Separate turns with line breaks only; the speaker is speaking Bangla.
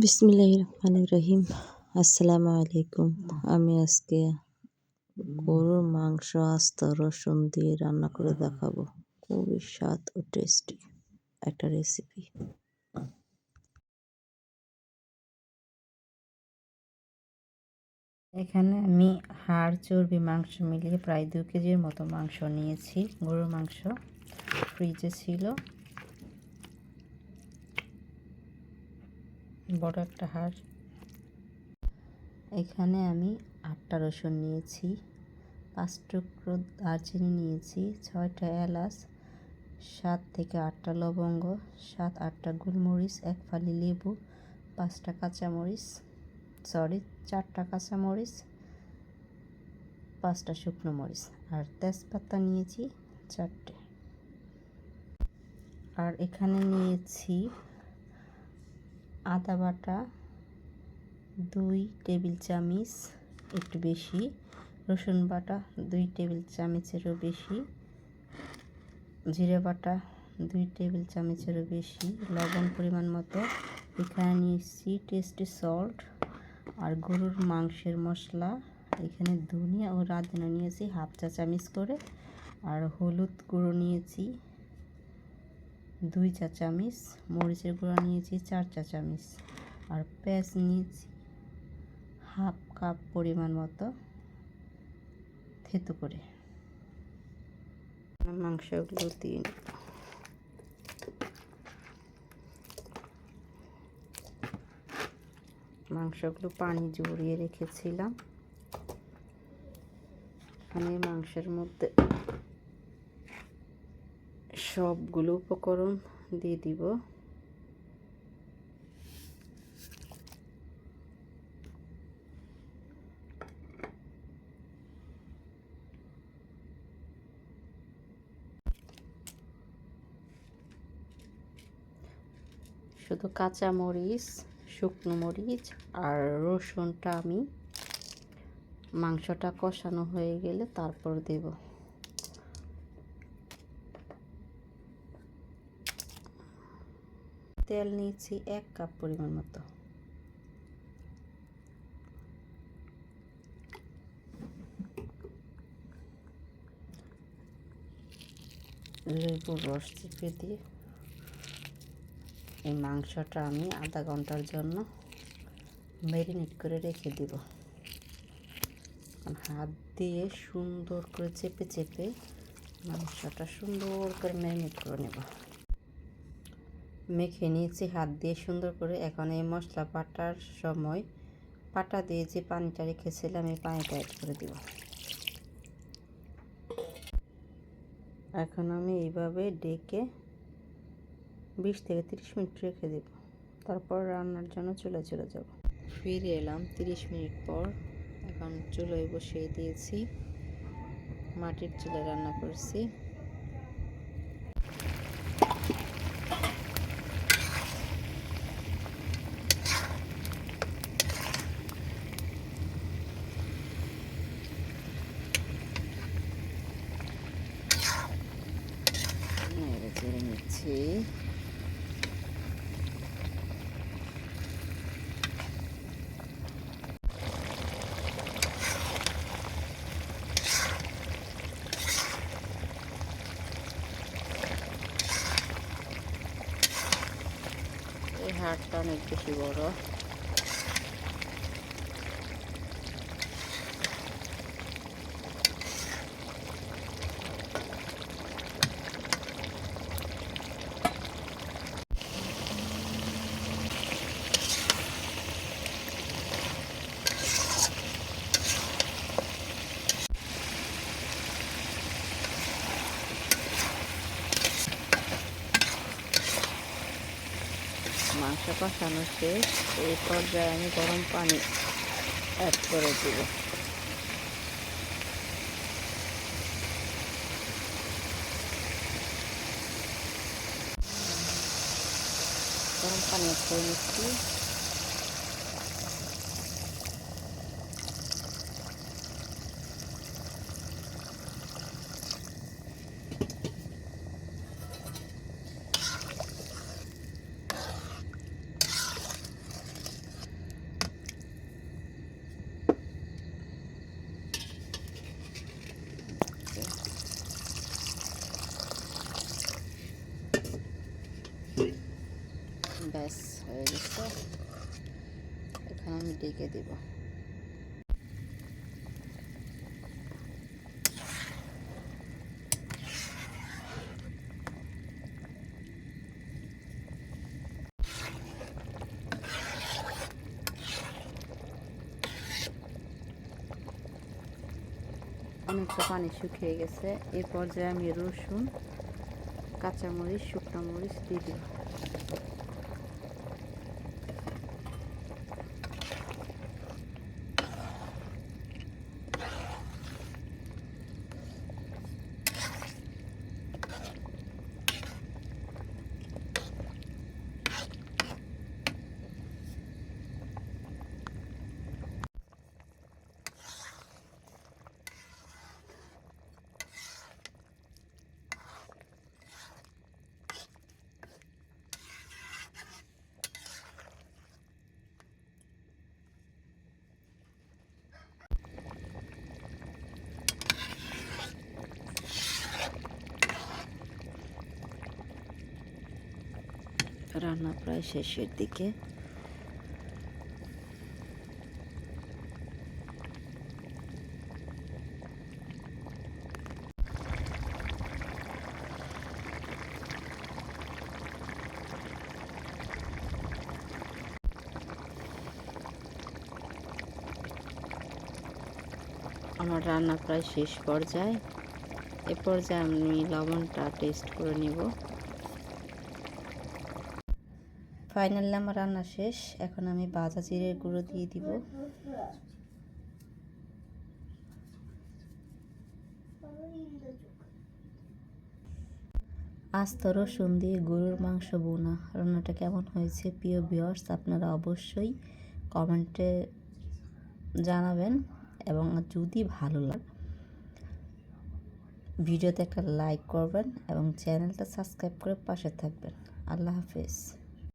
বিসমিল্লাহির রহমানির রহিম। আসসালামু আলাইকুম। আমি আজকে গরুর মাংস, আস্ত, রসুন দিয়ে রান্না করে দেখাবো। খুবই স্বাদ ও টেস্টি একটা রেসিপি।
এখানে আমি হাড়, চর্বি, মাংস মিলিয়ে প্রায় দু কেজির মতো মাংস নিয়েছি। গরুর মাংস ফ্রিজে ছিল। বড় একটা হাড় এখানে আমি আটটা রসুন নিয়েছি, পাঁচ টুকরো দারচিনি নিয়েছি, ছয়টা এলাচ, সাত থেকে আটটা লবঙ্গ, সাত আটটা গোলমরিচ, এক ফালি লেবু, পাঁচটা কাঁচামরিচ সরি চারটা কাঁচামরিচ, পাঁচটা শুকনো মরিচ আর তেজপাতা নিয়েছি চারটে। আর এখানে নিয়েছি আদা বাটা, দুই টেবিল চামচ, একটু বেশি। রসুন বাটা, দুই টেবিল চামচেরও বেশি। জিরে বাটা, দুই টেবিল চামচেরও বেশি। লবণ পরিমাণ মতো। এখানে নিয়েছি টেস্টি সল্ট আর গরুর মাংসের মশলা। এখানে ধনিয়া ও রাঁধুনা নিয়েছি, হাফ চা চামচ করে। আর হলুদ গুঁড়ো নিয়েছি। দুই চা চামচ মরিচের গুঁড়ো নিয়েছি চার চা চামচ আর পেঁয়াজ নিয়েছি হাফ কাপ পরিমাণ মতো থেতো করে। মাংসগুলো দিয়ে মাংসগুলো পানি জড়িয়ে রেখেছিলাম। এখানে মাংসের মধ্যে সবগুলো উপকরণ দিয়ে দিব। শুধু কাঁচা মরিচ, শুকনো মরিচ আর রসুনটা আমি মাংসটা কষানো হয়ে গেলে তারপর দেব। তেল নিয়েছি এক কাপ পরিমাণ মতো। লেবুর রস চিপে দিয়ে এই মাংসটা আমি আধা ঘণ্টার জন্য ম্যারিনেট করে রেখে দিব। হাত দিয়ে সুন্দর করে চেপে চেপে মাংসটা সুন্দর করে ম্যারিনেট করে নেব। মেখে নিয়েছি হাত দিয়ে সুন্দর করে। এখন এই মশলা পাটার সময় পাটা দিয়ে যে পানিটা রেখেছিলাম, এই পানিটা অ্যাড করে দিব। এখন আমি এইভাবে ডেকে বিশ থেকে তিরিশ মিনিট রেখে দেব। তারপর রান্নার জন্য চুলে চলে যাব। ফিরে এলাম তিরিশ মিনিট পর। এখন চুলোয় বসিয়ে দিয়েছি। মাটির চুলে রান্না করছি নিচ্ছি এই হাটটা অনেক বেশি বড় মাংস কষানো শেষ। এই পর্যায়ে আমি গরম পানি অ্যাড করে দেব। গরম পানি করে নিচ্ছি। হয়ে গেছে এখন আমি ডেকে দিব। অনেকটা পানি শুকিয়ে গেছে। এই পর্যায়ে আমি রসুন, কাঁচামরিচ, শুকনো মরিচ দিয়ে দিব। রান্না প্রায় শেষের দিকে। আমার রান্না প্রায় শেষ পর্যায়ে। এ পর্যায়ে আমি লবণটা টেস্ট করে নিব। ফাইনালি আমার রান্না শেষ। এখন আমি ভাজা জিরের গুঁড়ো দিয়ে দিব। আস্ত রসুন দিয়ে গরুর মাংস বোনা। রান্নাটা কেমন হয়েছে প্রিয় ভিউয়ার্স আপনারা অবশ্যই কমেন্টে জানাবেন এবং যদি ভালো লাগে, ভিডিওতে একটা লাইক করবেন এবং চ্যানেলটা সাবস্ক্রাইব করে পাশে থাকবেন। আল্লাহ হাফেজ।